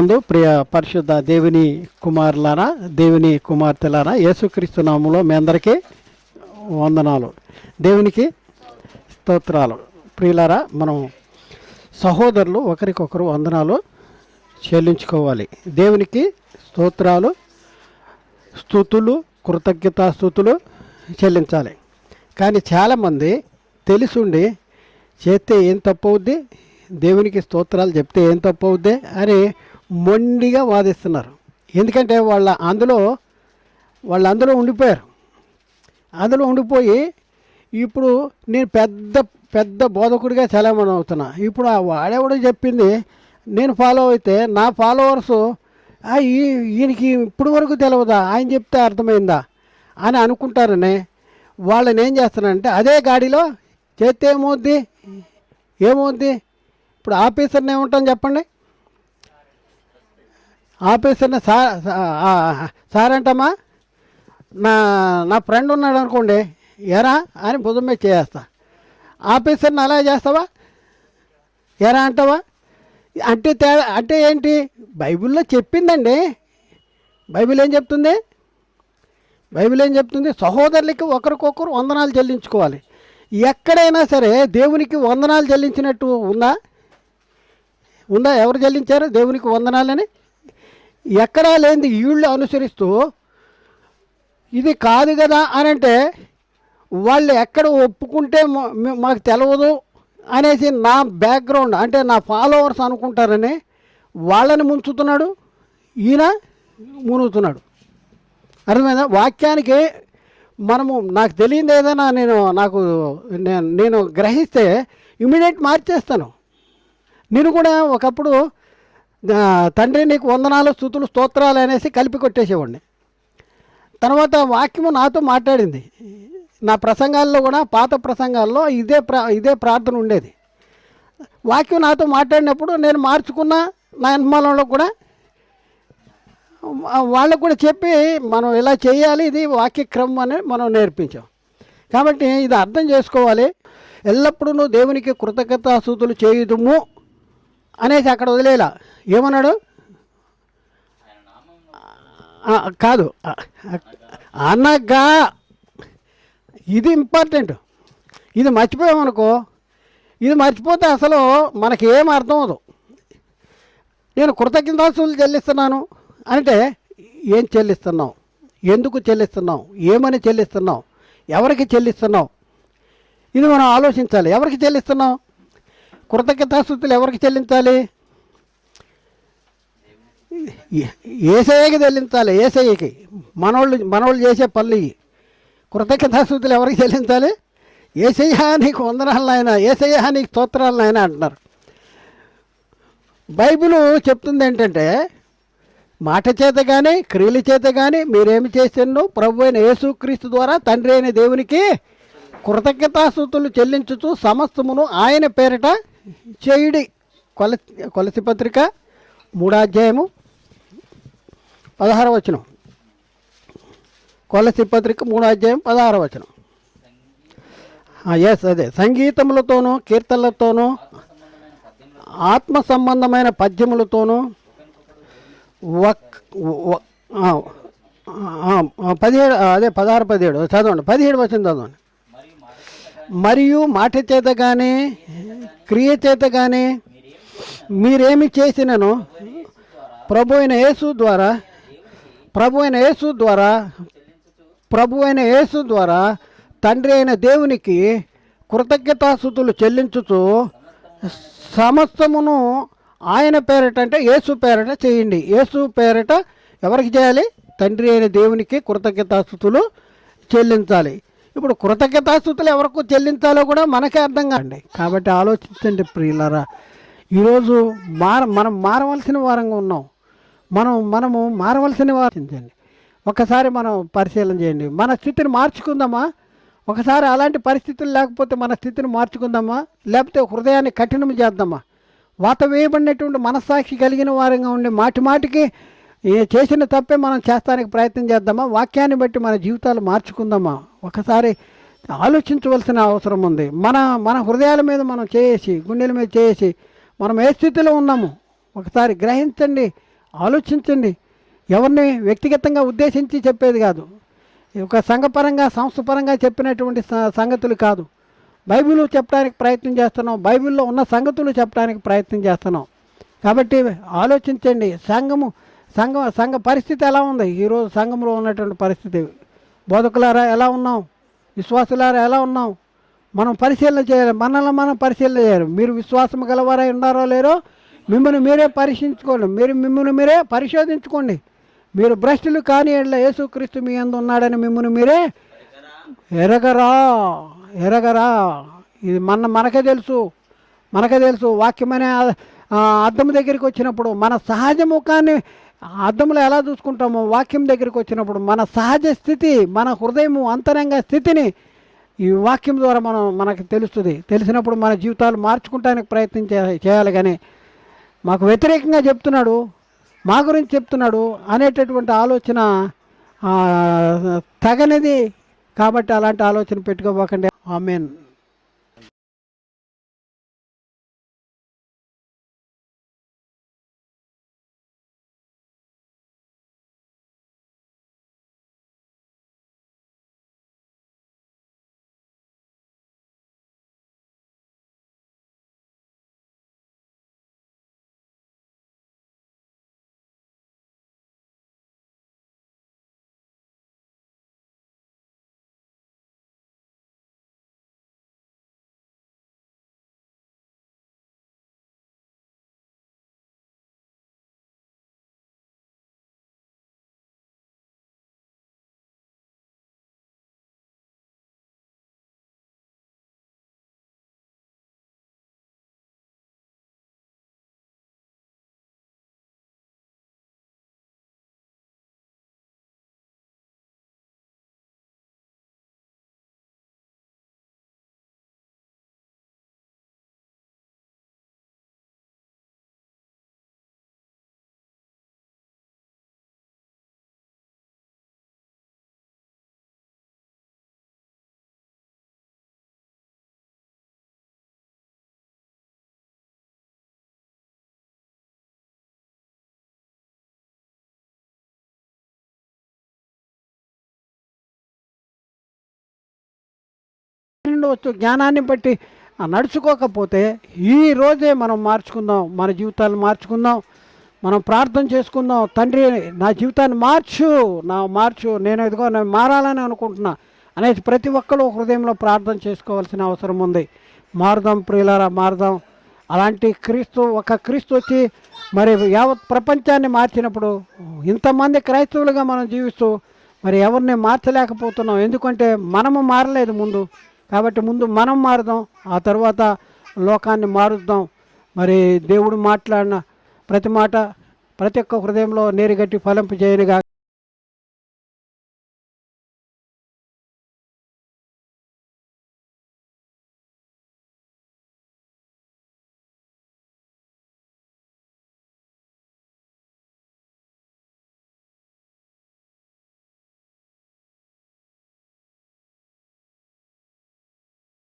నందు ప్రియ పరిశుద్ధ దేవుని కుమారులారా దేవుని కుమార్తెలారా యేసుక్రీస్తు నామంలో మీ అందరికీ వందనాలు. దేవునికి స్తోత్రాలు. ప్రియులారా మనం సహోదరులు ఒకరికొకరు వందనాలు చెల్లించుకోవాలి. దేవునికి స్తోత్రాలు స్థుతులు కృతజ్ఞతాస్థుతులు చెల్లించాలి. కానీ చాలామంది తెలిసుండి చేస్తే ఏం తప్పవుద్ది? దేవునికి స్తోత్రాలు చెప్తే ఏం తప్పవుద్ది? అని మొండిగా వాదిస్తున్నారు. ఎందుకంటే వాళ్ళ అందులో వాళ్ళు అందులో ఉండిపోయారు. అందులో ఉండిపోయి ఇప్పుడు నేను పెద్ద పెద్ద బోధకుడిగా చలామణి అవుతున్నా. ఇప్పుడు ఆ వాడేవాడు చెప్పింది నేను ఫాలో అయితే నా ఫాలోవర్స్ ఈ- ఈయనకి ఇప్పుడు వరకు తెలియదా ఆయన చెప్తే అర్థమైందా? అని అనుకుంటారని వాళ్ళని ఏం చేస్తానంటే అదే గాడిలో చేస్తే ఏమవుద్ది? ఏమవుద్ది? ఇప్పుడు ఆఫీసర్ని ఏముంటాను చెప్పండి. ఆఫీసర్ని సార్ సార్ అంటమ్మా నా నా ఫ్రెండ్ ఉన్నాడు అనుకోండి ఎరా అని భుజం మీద చేస్తా ఆఫీసర్ని అలా చేస్తావా? ఎరా అంటావా? అంటే తేడా అంటే ఏంటి? బైబిల్లో చెప్పిందండి. బైబిల్ ఏం చెప్తుంది? బైబిల్ ఏం చెప్తుంది? సహోదరులకి ఒకరికొకరు వందనాలు చెల్లించుకోవాలి. ఎక్కడైనా సరే దేవునికి వందనాలు చెల్లించినట్టు ఉందా? ఉందా? ఎవరు చెల్లించారు? దేవునికి వందనాలని? ఎక్కడా లేనిది వీళ్ళు అనుసరిస్తూ ఇది కాదు కదా అని అంటే వాళ్ళు ఎక్కడ ఒప్పుకుంటే మాకు తెలియదు అనేసి నా బ్యాక్గ్రౌండ్ అంటే నా ఫాలోవర్స్ అనుకుంటారని వాళ్ళని ముంచుతున్నాడు ఈయన మునుగుతున్నాడు. అర్థమైందా? వాక్యానికి మనము నాకు తెలియదు ఏదైనా నేను నాకు నేను నేను గ్రహిస్తే ఇమీడియట్ మార్చేస్తాను. నేను కూడా ఒకప్పుడు తండ్రి నీకు వందనాలు స్థుతులు స్తోత్రాలు అనేసి కలిపి కొట్టేసేవాడిని. తర్వాత వాక్యము నాతో మాట్లాడింది. నా ప్రసంగాల్లో కూడా పాత ప్రసంగాల్లో ఇదే ప్రా ఇదే ప్రార్థన ఉండేది. వాక్యం నాతో మాట్లాడినప్పుడు నేను మార్చుకున్న నా అనుమానంలో కూడా వాళ్ళకు కూడా చెప్పి మనం ఇలా చేయాలి ఇది వాక్యక్రమం అని మనం నేర్పించాం. కాబట్టి ఇది అర్థం చేసుకోవాలి. ఎల్లప్పుడూ నువ్వు దేవునికి కృతజ్ఞతాసూతులు చేయుదుము. అనేసి అక్కడ వదిలేలా. ఏమన్నాడు? కాదు. అనగా ఇది ఇంపార్టెంట్. ఇది మర్చిపోయామనుకో ఇది మర్చిపోతే అసలు మనకి ఏం అర్థం అవదు నేను కృతజ్ఞతాస్తులు చెల్లిస్తున్నాను. అంటే ఏం చెల్లిస్తున్నావు? ఎందుకు చెల్లిస్తున్నావు? ఏమని చెల్లిస్తున్నావు? ఎవరికి చెల్లిస్తున్నావు? ఇది మనం ఆలోచించాలి. ఎవరికి చెల్లిస్తున్నావు? కృతజ్ఞతాస్థుతులు ఎవరికి చెల్లించాలి? ఏసఐకి చెల్లించాలి ఏసయ్యకి. మనోళ్ళు మనోళ్ళు చేసే పనులు ఇవి. కృతజ్ఞతాస్తుతులు ఎవరికి చెల్లించాలి? ఏసయ్య నీకు వందనాలు ఆయన ఏసయ్య నీకు స్తోత్రాలు ఆయన అంటున్నారు. బైబిల్ చెప్తుంది ఏంటంటే మాట చేత కానీ క్రియల చేత కానీ మీరేమి చేసినో ప్రభు అయిన యేసుక్రీస్తు ద్వారా తండ్రి అయిన దేవునికి కృతజ్ఞతాస్థుతులు చెల్లించుతూ సమస్తమును ఆయన పేరిట చేయుడి కొల కొలసి పత్రిక మూడాధ్యాయము పదహార వచనం. కొలసి పత్రిక మూడాధ్యాయం పదహార వచనం. ఎస్ అదే. సంగీతములతోనూ కీర్తనలతోనూ ఆత్మ సంబంధమైన పద్యములతోనూ వక్ పదిహేడు అదే పదహారు పదిహేడు. చదవండి. పదిహేడు వచ్చింది చదవండి. మరియు మాట చేత కానీ క్రియ చేత కానీ మీరేమి చేసినను? ప్రభు అయిన యేసు ద్వారా ప్రభు అయిన యేసు ద్వారా ప్రభు అయిన యేసు ద్వారా తండ్రి అయిన దేవునికి కృతజ్ఞతాస్థుతులు చెల్లించుతూ సమస్తమును ఆయన పేరట అంటే యేసు పేరట చేయండి. యేసు పేరట ఎవరికి చేయాలి? తండ్రి అయిన దేవునికి కృతజ్ఞతాస్థుతులు చెల్లించాలి. ఇప్పుడు కృతజ్ఞతాస్థుతులు ఎవరికి చెల్లించాలో కూడా మనకే అర్థం కాండి కాబట్టి ఆలోచించండి ప్రియులరా. ఈరోజు మార మనం మారవలసిన వారంగా ఉన్నాం. మనం మనము మారవలసిన వారించండి ఒకసారి మనం పరిశీలన చేయండి. మన స్థితిని మార్చుకుందామా? ఒకసారి అలాంటి పరిస్థితులు లేకపోతే మన స్థితిని మార్చుకుందామా? లేకపోతే హృదయాన్ని కఠినం చేద్దామా? వాత వేయబడినటువంటి మనస్సాక్షి కలిగిన వారంగా ఉండి మాటి మాటికి ఏ చేసిన తప్పే మనం చేస్తానికి ప్రయత్నం చేద్దామా? వాక్యాన్ని బట్టి మన జీవితాలు మార్చుకుందామా? ఒకసారి ఆలోచించవలసిన అవసరం ఉంది. మన మన హృదయాల మీద మనం చేసి గుండెల మీద చేసి మనం ఏ స్థితిలో ఉన్నాము ఒకసారి గ్రహించండి ఆలోచించండి. ఎవరిని వ్యక్తిగతంగా ఉద్దేశించి చెప్పేది కాదు. ఒక సంఘపరంగా సంస్థపరంగా చెప్పినటువంటి సంగతులు కాదు. బైబిల్ చెప్పడానికి ప్రయత్నం చేస్తున్నాం. బైబిల్లో ఉన్న సంగతులు చెప్పడానికి ప్రయత్నం చేస్తున్నాం. కాబట్టి ఆలోచించండి. సంఘము సంఘ సంఘ పరిస్థితి ఎలా ఉంది? ఈరోజు సంఘంలో ఉన్నటువంటి పరిస్థితి బోధకులారా ఎలా ఉన్నాం? విశ్వాసులారా ఎలా ఉన్నాం? మనం పరిశీలన చేయాలి. మనల్ని మనం పరిశీలన చేయాలి. మీరు విశ్వాసం గలవారై ఉన్నారో లేరో మిమ్మల్ని మీరే పరీక్షించుకోండి. మీరు మిమ్మల్ని మీరే పరిశోధించుకోండి. మీరు భ్రష్టులు కాని ఎడ్ల యేసుక్రీస్తు మీ అందు ఉన్నాడని మిమ్మల్ని మీరే ఎరగరా ఎరగరా. ఇది మన మనకే తెలుసు. మనకే తెలుసు. వాక్యమనే అద్దం దగ్గరికి వచ్చినప్పుడు మన సహజ ముఖాన్ని అర్థంలో ఎలా చూసుకుంటామో వాక్యం దగ్గరికి వచ్చినప్పుడు మన సహజ స్థితి మన హృదయము అంతరంగ స్థితిని ఈ వాక్యం ద్వారా మనం మనకు తెలుస్తుంది. తెలిసినప్పుడు మన జీవితాలు మార్చుకుంటానికి ప్రయత్నం చే- చేయాలి కానీ మాకు వ్యతిరేకంగా చెప్తున్నాడు మా గురించి చెప్తున్నాడు అనేటటువంటి ఆలోచన తగనిది కాబట్టి అలాంటి ఆలోచన పెట్టుకోబోకండి. ఆమెన్. ఉండవచ్చు జ్ఞానాన్ని బట్టి నడుచుకోకపోతే ఈ రోజే మనం మార్చుకుందాం మన జీవితాలు మార్చుకుందాం మనం ప్రార్థన చేసుకుందాం. తండ్రి నా జీవితాన్ని మార్చు నా మార్చు నేను ఇదిగో నేను మారాలని అనుకుంటున్నా అనేది ప్రతి ఒక్కరు హృదయంలో ప్రార్థన చేసుకోవాల్సిన అవసరం ఉంది. మారుదాం ప్రియులారా మారుదాం. అలాంటి క్రీస్తు ఒక క్రీస్తు వచ్చి మరి యావత్ ప్రపంచాన్ని మార్చినప్పుడు ఇంతమంది క్రైస్తవులుగా మనం జీవిస్తూ మరి ఎవరిని మార్చలేకపోతున్నాం. ఎందుకంటే మనము మారలేదు ముందు. కాబట్టి ముందు మనం మారుదాం ఆ తర్వాత లోకాన్ని మారుద్దాం. మరి దేవుడు మాట్లాడిన ప్రతి మాట ప్రతి ఒక్క హృదయంలో నేరుగట్టి ఫలింపు చేయనుగా